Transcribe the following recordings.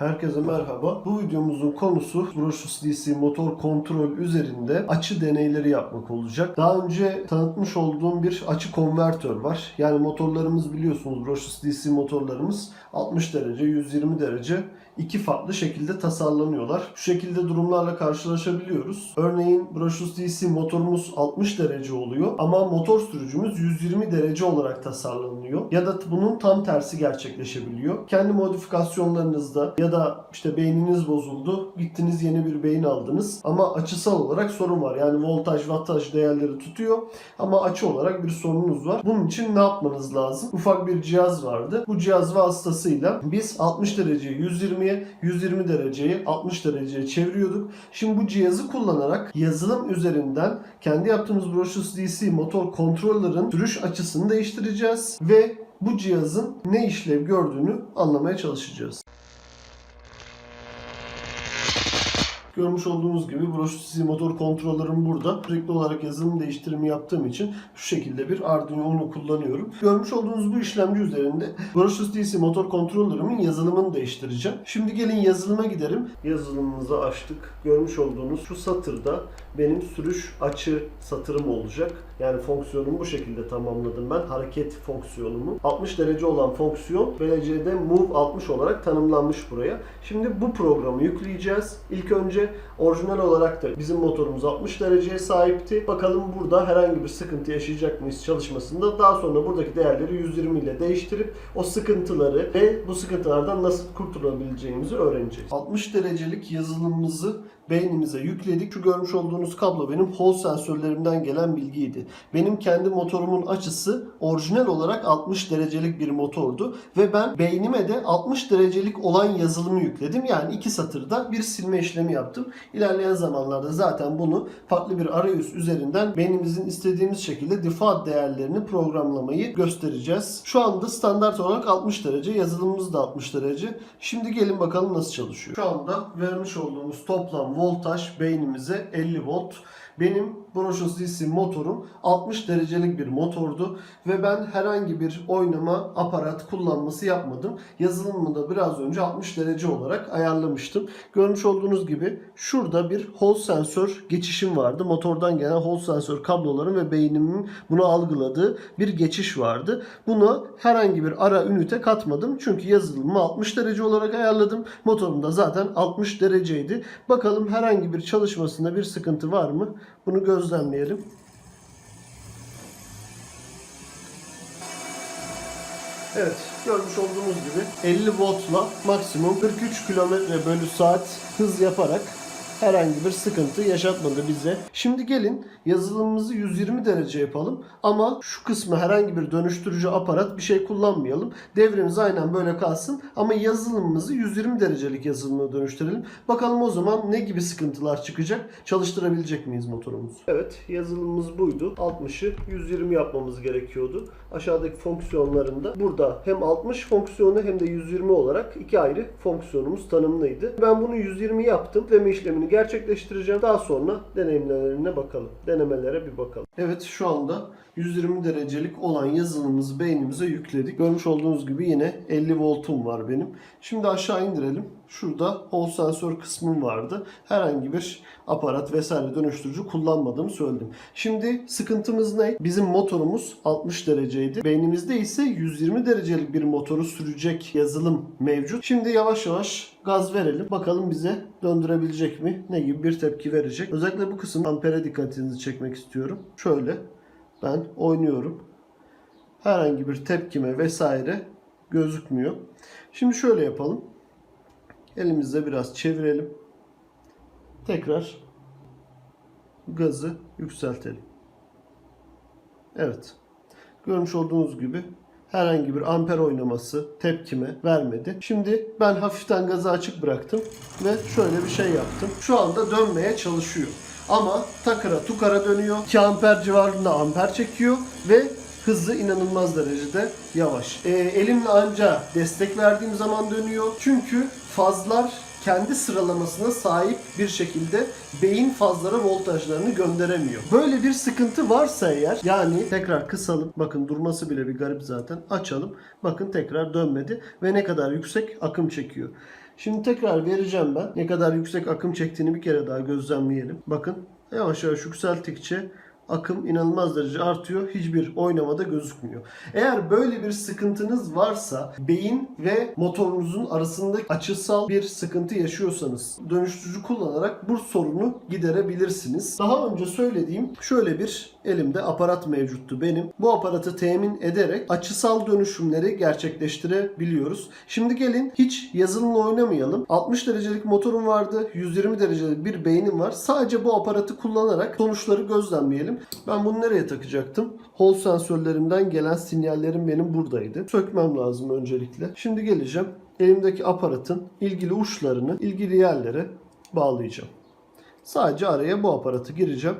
Herkese merhaba. Bu videomuzun konusu Brushless DC motor kontrol üzerinde açı deneyleri yapmak olacak. Daha önce tanıtmış olduğum bir açı konvertör var. Yani motorlarımız biliyorsunuz Brushless DC motorlarımız 60 derece, 120 derece iki farklı şekilde tasarlanıyorlar. Şu şekilde durumlarla karşılaşabiliyoruz. Örneğin Brushless DC motorumuz 60 derece oluyor ama motor sürücümüz 120 derece olarak tasarlanıyor. Ya da bunun tam tersi gerçekleşebiliyor. Kendi modifikasyonlarınızda ya da işte beyniniz bozuldu, gittiniz yeni bir beyin aldınız ama açısal olarak sorun var. Yani voltaj, wattaj değerleri tutuyor ama açı olarak bir sorununuz var. Bunun için ne yapmanız lazım? Ufak bir cihaz vardı. Bu cihaz vasıtasıyla biz 60 dereceyi 120'ye, 120 dereceyi 60 dereceye çeviriyorduk. Şimdi bu cihazı kullanarak yazılım üzerinden kendi yaptığımız Brushless DC motor kontrollerin sürüş açısını değiştireceğiz ve bu cihazın ne işlev gördüğünü anlamaya çalışacağız. Görmüş olduğunuz gibi DC motor kontrollerim burada. Sürekli olarak yazılım değiştirimi yaptığım için şu şekilde bir Arduino kullanıyorum. Görmüş olduğunuz bu işlemci üzerinde Brushless DC motor kontrollerimin yazılımını değiştireceğim. Şimdi gelin yazılıma gidelim. Yazılımımızı açtık. Görmüş olduğunuz şu satırda benim sürüş açı satırım olacak. Yani fonksiyonumu bu şekilde tamamladım ben. Hareket fonksiyonumu. 60 derece olan fonksiyon BLC'de Move 60 olarak tanımlanmış buraya. Şimdi bu programı yükleyeceğiz. İlk önce orijinal olarak da bizim motorumuz 60 dereceye sahipti. Bakalım burada herhangi bir sıkıntı yaşayacak mıyız çalışmasında. Daha sonra buradaki değerleri 120 ile değiştirip o sıkıntıları ve bu sıkıntılardan nasıl kurtulabileceğimizi öğreneceğiz. 60 derecelik yazılımımızı beynimize yükledik. Şu görmüş olduğunuz kablo benim hol sensörlerimden gelen bilgiydi. Benim kendi motorumun açısı orijinal olarak 60 derecelik bir motordu ve ben beynime de 60 derecelik olan yazılımı yükledim. Yani iki satırda bir silme işlemi yaptım. İlerleyen zamanlarda zaten bunu farklı bir arayüz üzerinden beynimizin istediğimiz şekilde default değerlerini programlamayı göstereceğiz. Şu anda standart olarak 60 derece, yazılımımız da 60 derece. Şimdi gelin bakalım nasıl çalışıyor. Şu anda vermiş olduğumuz toplam voltaj beynimize 50 volt. Benim Brushless DC motorum 60 derecelik bir motordu ve ben herhangi bir oynama aparat kullanması yapmadım. Yazılımımı da biraz önce 60 derece olarak ayarlamıştım. Görmüş olduğunuz gibi şurada bir hol sensör geçişim vardı. Motordan gelen hol sensör kabloların ve beynimin bunu algıladığı bir geçiş vardı. Buna herhangi bir ara ünite katmadım. Çünkü yazılımımı 60 derece olarak ayarladım. Motorum da zaten 60 dereceydi. Bakalım herhangi bir çalışmasında bir sıkıntı var mı? Bunu gözlemleyelim. Evet, görmüş olduğunuz gibi 50 voltla maksimum 43 km bölü saat hız yaparak herhangi bir sıkıntı yaşatmadı bize. Şimdi gelin yazılımımızı 120 derece yapalım ama şu kısmı herhangi bir dönüştürücü aparat bir şey kullanmayalım. Devremiz aynen böyle kalsın ama yazılımımızı 120 derecelik yazılıma dönüştürelim. Bakalım o zaman ne gibi sıkıntılar çıkacak? Çalıştırabilecek miyiz motorumuzu? Evet, yazılımımız buydu. 60'ı 120 yapmamız gerekiyordu. Aşağıdaki fonksiyonlarında burada hem 60 fonksiyonu hem de 120 olarak iki ayrı fonksiyonumuz tanımlıydı. Ben bunu 120 yaptım. Deme işlemini gerçekleştireceğim. Daha sonra deneyimlerine bakalım. Denemelere bir bakalım. Evet şu anda 120 derecelik olan yazılımımızı beynimize yükledik. Görmüş olduğunuz gibi yine 50 voltum var benim. Şimdi aşağı indirelim. Şurada hol sensör kısmım vardı. Herhangi bir aparat vesaire dönüştürücü kullanmadığımı söyledim. Şimdi sıkıntımız ne? Bizim motorumuz 60 dereceydi. Beynimizde ise 120 derecelik bir motoru sürecek yazılım mevcut. Şimdi yavaş yavaş gaz verelim. Bakalım bize döndürebilecek mi? Ne gibi bir tepki verecek? Özellikle bu kısım ampere dikkatinizi çekmek istiyorum. Şöyle ben oynuyorum. Herhangi bir tepkime vesaire gözükmüyor. Şimdi şöyle yapalım. Elimizle biraz çevirelim. Tekrar gazı yükseltelim. Evet. Görmüş olduğunuz gibi herhangi bir amper oynaması tepkime vermedi. Şimdi ben hafiften gazı açık bıraktım ve şöyle bir şey yaptım. Şu anda dönmeye çalışıyor. Ama takıra tukara dönüyor. 2 amper civarında amper çekiyor ve hızı inanılmaz derecede yavaş. Ee, elimle anca destek verdiğim zaman dönüyor. Çünkü fazlar kendi sıralamasına sahip bir şekilde beyin fazlara voltajlarını gönderemiyor. Böyle bir sıkıntı varsa eğer yani tekrar kısalım. Bakın durması bile bir garip zaten. Açalım. Bakın tekrar dönmedi ve ne kadar yüksek akım çekiyor. Şimdi tekrar vereceğim ben. Ne kadar yüksek akım çektiğini bir kere daha gözlemleyelim. Bakın yavaş yavaş yükselttikçe akım inanılmaz derece artıyor. Hiçbir oynamada gözükmüyor. Eğer böyle bir sıkıntınız varsa beyin ve motorunuzun arasında açısal bir sıkıntı yaşıyorsanız dönüştürücü kullanarak bu sorunu giderebilirsiniz. Daha önce söylediğim şöyle bir elimde aparat mevcuttu benim. Bu aparatı temin ederek açısal dönüşümleri gerçekleştirebiliyoruz. Şimdi gelin hiç yazılımla oynamayalım. 60 derecelik motorum vardı. 120 derecelik bir beynim var. Sadece bu aparatı kullanarak sonuçları gözlemleyelim. Ben bunu nereye takacaktım? Hol sensörlerimden gelen sinyallerim benim buradaydı. Sökmem lazım öncelikle. Şimdi geleceğim. Elimdeki aparatın ilgili uçlarını ilgili yerlere bağlayacağım. Sadece araya bu aparatı gireceğim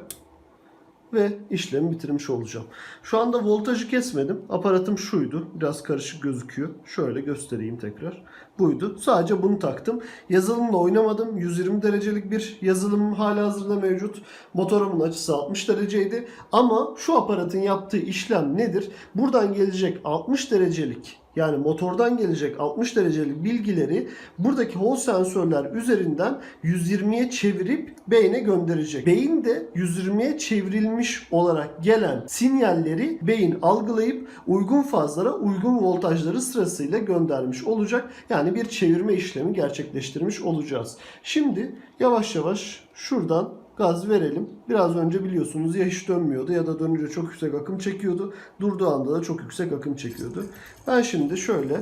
ve işlemi bitirmiş olacağım. Şu anda voltajı kesmedim. Aparatım şuydu. Biraz karışık gözüküyor. Şöyle göstereyim tekrar. Buydu. Sadece bunu taktım. Yazılımla oynamadım. 120 derecelik bir yazılım hala hazırda mevcut. Motorumun açısı 60 dereceydi. Ama şu aparatın yaptığı işlem nedir? Buradan gelecek 60 derecelik yani motordan gelecek 60 derecelik bilgileri buradaki hol sensörler üzerinden 120'ye çevirip beyne gönderecek. Beyin de 120'ye çevrilmiş olarak gelen sinyalleri beyin algılayıp uygun fazlara uygun voltajları sırasıyla göndermiş olacak. Yani bir çevirme işlemi gerçekleştirmiş olacağız. Şimdi yavaş yavaş şuradan gaz verelim. Biraz önce biliyorsunuz ya hiç dönmüyordu ya da dönünce çok yüksek akım çekiyordu. Durduğu anda da çok yüksek akım çekiyordu. Ben şimdi şöyle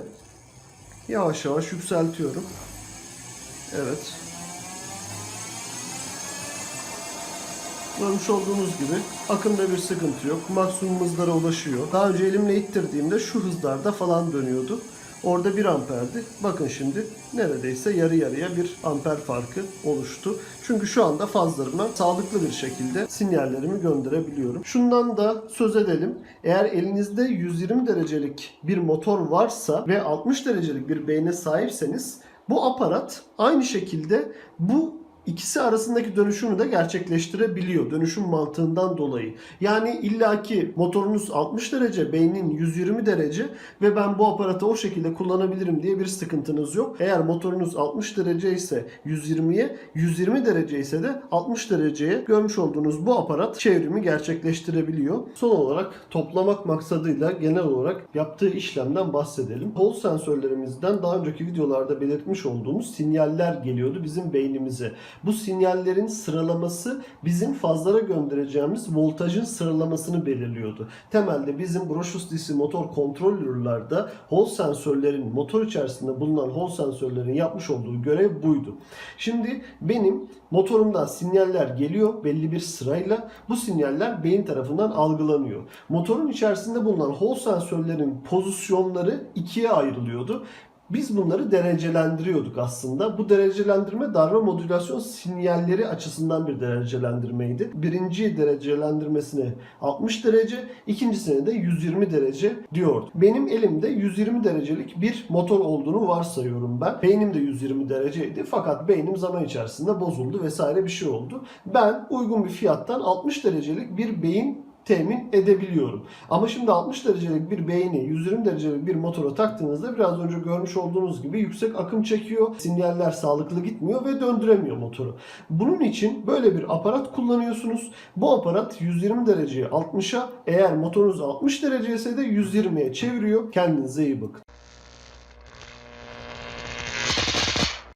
yavaş yavaş yükseltiyorum. Evet. Görmüş olduğunuz gibi akımda bir sıkıntı yok. Maksimum hızlara ulaşıyor. Daha önce elimle ittirdiğimde şu hızlarda falan dönüyordu. Orada 1 amperdi. Bakın şimdi neredeyse yarı yarıya bir amper farkı oluştu. Çünkü şu anda fazlarına sağlıklı bir şekilde sinyallerimi gönderebiliyorum. Şundan da söz edelim. Eğer elinizde 120 derecelik bir motor varsa ve 60 derecelik bir beyne sahipseniz bu aparat aynı şekilde bu ikisi arasındaki dönüşümü de gerçekleştirebiliyor dönüşüm mantığından dolayı. Yani illaki motorunuz 60 derece, beynin 120 derece ve ben bu aparatı o şekilde kullanabilirim diye bir sıkıntınız yok. Eğer motorunuz 60 derece ise 120'ye, 120 derece ise de 60 dereceye görmüş olduğunuz bu aparat çevrimi gerçekleştirebiliyor. Son olarak toplamak maksadıyla genel olarak yaptığı işlemden bahsedelim. Hol sensörlerimizden daha önceki videolarda belirtmiş olduğumuz sinyaller geliyordu bizim beynimize. Bu sinyallerin sıralaması bizim fazlara göndereceğimiz voltajın sıralamasını belirliyordu. Temelde bizim Brochure DC motor kontrolörlerde hol sensörlerin motor içerisinde bulunan hol sensörlerin yapmış olduğu görev buydu. Şimdi benim motorumdan sinyaller geliyor belli bir sırayla. Bu sinyaller beyin tarafından algılanıyor. Motorun içerisinde bulunan hol sensörlerin pozisyonları ikiye ayrılıyordu. Biz bunları derecelendiriyorduk aslında. Bu derecelendirme darbe modülasyon sinyalleri açısından bir derecelendirmeydi. Birinci derecelendirmesine 60 derece, ikincisine de 120 derece diyordu. Benim elimde 120 derecelik bir motor olduğunu varsayıyorum ben. Beynim de 120 dereceydi fakat beynim zaman içerisinde bozuldu vesaire bir şey oldu. Ben uygun bir fiyattan 60 derecelik bir beyin temin edebiliyorum. Ama şimdi 60 derecelik bir beyni 120 derecelik bir motora taktığınızda biraz önce görmüş olduğunuz gibi yüksek akım çekiyor. Sinyaller sağlıklı gitmiyor ve döndüremiyor motoru. Bunun için böyle bir aparat kullanıyorsunuz. Bu aparat 120 dereceyi 60'a eğer motorunuz 60 derece ise de 120'ye çeviriyor. Kendinize iyi bakın.